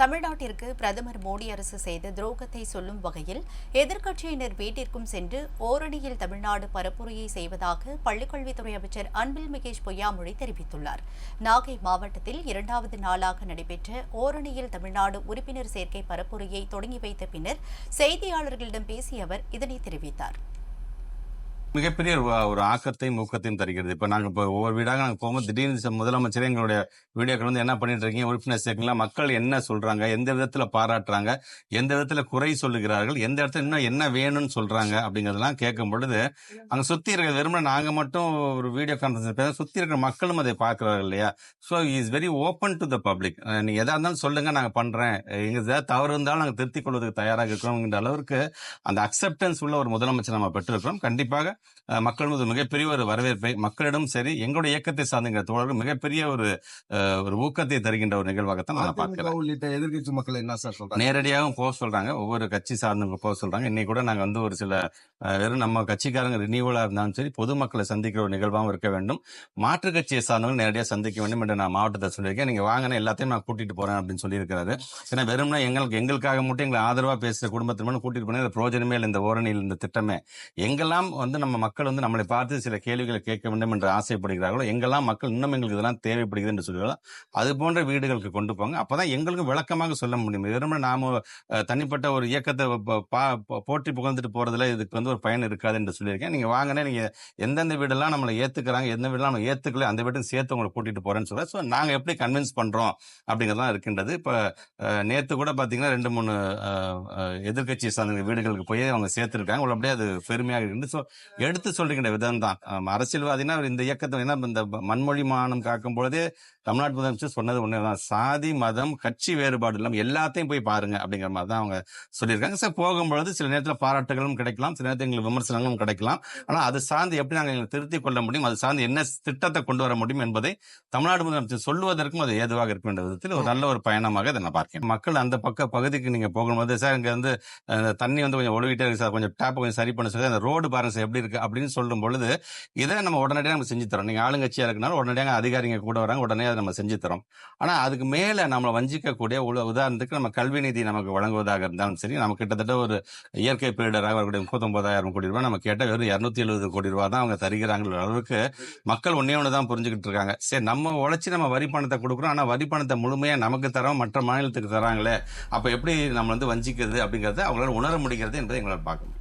தமிழ்நாட்டிற்கு பிரதமர் மோடி அரசு செய்த துரோகத்தை சொல்லும் வகையில் எதிர்க்கட்சியினர் வீட்டிற்கும் சென்று ஓரணியில் தமிழ்நாடு பரப்புரையை செய்வதாக பள்ளிக்கல்வித்துறை அமைச்சர் அன்பில் மகேஷ் பொய்யாமொழி தெரிவித்துள்ளார். நாகை மாவட்டத்தில் இரண்டாவது நாளாக நடைபெற்ற ஓரணியில் தமிழ்நாடு உறுப்பினர் சேர்க்கை பரப்புரையை தொடங்கி வைத்த பின்னர் செய்தியாளர்களிடம் பேசிய அவர் இதனை தெரிவித்தார். மிகப்பெரிய ஒரு ஆக்கத்தையும் ஊக்கத்தையும் தருகிறது. இப்போ நாங்கள் இப்போ ஒவ்வொரு வீடாக நாங்கள் போகும்போது திடீர்னு முதலமைச்சரே எங்களுடைய வீடியோக்கள் வந்து என்ன பண்ணிட்டு இருக்கீங்க? உறுப்பினர் சேர்க்கலாம் மக்கள் என்ன சொல்றாங்க? எந்த விதத்துல பாராட்டுறாங்க? எந்த விதத்துல குறை சொல்லுகிறார்கள்? எந்த இடத்துல இன்னும் என்ன வேணும்னு சொல்றாங்க? அப்படிங்கறதெல்லாம் கேட்கும் பொழுது அங்க சுத்தி இருக்கிற வெறுமனே நாங்க மட்டும் ஒரு வீடியோ கான்ஃபரன்ஸ் பேச சுத்தி இருக்கிற மக்களும் அதை பார்க்கிறார்கள் இல்லையா? So is very open to the public நீ எதா இருந்தாலும் சொல்லுங்க நாங்க பண்றேன். எங்க ஏதாவது தவறு இருந்தாலும் நாங்க திருத்திக் கொள்வதற்கு தயாராக இருக்கிறோம்ங்கிற அளவுக்கு அந்த அக்செப்டன்ஸ் உள்ள ஒரு முதலமைச்சர் நம்ம பெற்றிருக்கிறோம். கண்டிப்பாக மக்கள் மீது மிகப்பெரிய ஒரு வரவேற்பை மக்களிடம் சரி எங்களுடைய இயக்கத்தை சார்ந்த தோழர்கள் மிகப்பெரிய ஒரு ஒரு ஊக்கத்தை தருகின்ற ஒரு நிகழ்வாகத்தான் நான் பார்க்கிறேன். உள்ளிட்ட எதிர்க்கட்சி மக்கள் என்ன சார் சொல்றாங்க? நேரடியாகவும் போக சொல்றாங்க. ஒவ்வொரு கட்சி சார்ந்தவங்க போக சொல்றாங்க. இன்னைக்கு கூட நாங்க வந்து ஒரு சில வெறும் நம்ம கட்சிக்காரங்க ரினியூவலா இருந்தாலும் சரி பொதுமக்களை சந்திக்கிற ஒரு நிகழ்வாகவும் இருக்க வேண்டும். மாற்றுக் கட்சியை சார்ந்தவங்க நேரடியாக சந்திக்க வேண்டும் என்று நான் மாவட்டத்தை சொல்லியிருக்கேன். நீங்க வாங்கின எல்லாத்தையும் நான் கூட்டிட்டு போறேன் அப்படின்னு சொல்லியிருக்காரு ஏன்னா வெறும்னா எங்களுக்கு எங்களுக்காக மட்டும் எங்களை ஆதரவா பேசுற குடும்பத்தில் மட்டும் கூட்டிட்டு போனேன் பிரயோஜனமே இல்லை இந்த ஓரணியில் இந்த திட்டமே. எங்கெல்லாம் வந்து நம்ம நம்ம மக்கள் வந்து நம்மளை பார்த்து சில கேள்விகளை கேட்க வேண்டும் என்று ஆசைப்படுகிறார்களோ எங்கெல்லாம் மக்கள் இன்னும் எங்களுக்கு இதெல்லாம் தேவைப்படுகிறது என்று சொல்கிறார்களோ அது போன்ற வீடுகளுக்கு கொண்டு போங்க. அப்பதான் எங்களுக்கும் விளக்கமாக சொல்ல முடியும். வெறும் நாம தனிப்பட்ட ஒரு இயக்கத்தை பா- போற்றி புகழ்ந்துட்டு போறதுல இதுக்கு வந்து ஒரு பயன் இருக்காது என்று சொல்லியிருக்கேன். நீங்க வாங்கினே நீங்க எந்தெந்த வீடெல்லாம் நம்மளை ஏத்துக்கிறாங்க எந்த வீடெல்லாம் நம்ம ஏத்துக்கல அந்த வீட்டுக்கு சேர்த்து உங்களை கூட்டிட்டு போறேன்னு சொல்றேன். ஸோ நாங்க எப்படி கன்வின்ஸ் பண்றோம் அப்படிங்கிறதான் இருக்கின்றது. இப்போ நேற்று நேத்து கூட பாத்தீங்கன்னா ரெண்டு மூணு எதிர்கட்சி சார்ந்த வீடுகளுக்கு போய் அவங்க சேர்த்திருக்காங்க. உங்களுக்கு அப்படியே அது பெருமையாக இருந்து ஸோ எடுத்து சொல்கின்ற விதம் தான் அரசியல்வாதினா இந்த இயக்கத்தை என்ன இந்த மண்மொழி மானம் காக்கும் பொழுதே தமிழ்நாட்டு முதலமைச்சர் சொன்னது ஒன்று தான் சாதி மதம் கட்சி வேறுபாடு இல்லாமல் எல்லாத்தையும் போய் பாருங்க அப்படிங்கிற மாதிரி தான் அவங்க சொல்லியிருக்காங்க. சார் போகும்பொழுது சில நேரத்தில் பாராட்டுகளும் கிடைக்கலாம் சில நேரத்தில் எங்களுக்கு விமர்சனங்களும் கிடைக்கலாம். ஆனால் அது சார்ந்து எப்படி நாங்கள் எங்களை திருத்திக் கொள்ள முடியும் அது சார்ந்து என்ன திட்டத்தை கொண்டு வர முடியும் என்பதை தமிழ்நாடு முதலமைச்சர் சொல்லுவதற்கும் அது ஏதுவாக இருக்கும் என்ற விதத்தில் ஒரு நல்ல ஒரு பயணமாக இதை நான் பார்க்கிறேன். மக்கள் அந்த பக்க பகுதிக்கு நீங்கள் போகும்போது சார் இங்கே வந்து தண்ணி வந்து கொஞ்சம் ஒழுகிட்டே இருக்கு சார் கொஞ்சம் டேப் கொஞ்சம் சரி பண்ண சொல்லி அந்த ரோடு பாருங்க சார் எப்படி இருக்கு? அப்படின்னு சொல்லும் பொழுது இதை நம்ம உடனடியாக நம்ம செஞ்சு தரோம் நீங்க ஆளுங்கட்சியா இருக்கனால உடனடியாக அதிகாரிங்க கூட வராங்க உடனே அதை நம்ம செஞ்சு தரோம். ஆனா அதுக்கு மேல நம்மளை வஞ்சிக்கக்கூடிய உல- உதாரணத்துக்கு நம்ம கல்வி நிதி நமக்கு வழங்குவதாக இருந்தாலும் சரி நம்ம கிட்டத்தட்ட ஒரு இயற்கை பேரிடராக வரக்கூடிய முப்பத்தொன்பதாயிரம் கோடி ரூபாய் நம்ம கேட்ட வெறும் இரநூத்தி எழுபது கோடி ரூபாய் தான் அவங்க தருகிறாங்கிற அளவுக்கு மக்கள் ஒன்றே ஒன்று தான் புரிஞ்சுக்கிட்டு இருக்காங்க. சரி நம்ம உழைச்சி நம்ம வரி பணத்தை கொடுக்குறோம். ஆனா வரி பணத்தை முழுமையா நமக்கு தரோம் மற்ற மாநிலத்துக்கு தராங்களே அப்ப எப்படி நம்ம வந்து வஞ்சிக்கிறது அப்படிங்கறத அவங்களால உணர முடிகிறது என்பதை எங்களால் பார்க்கணும்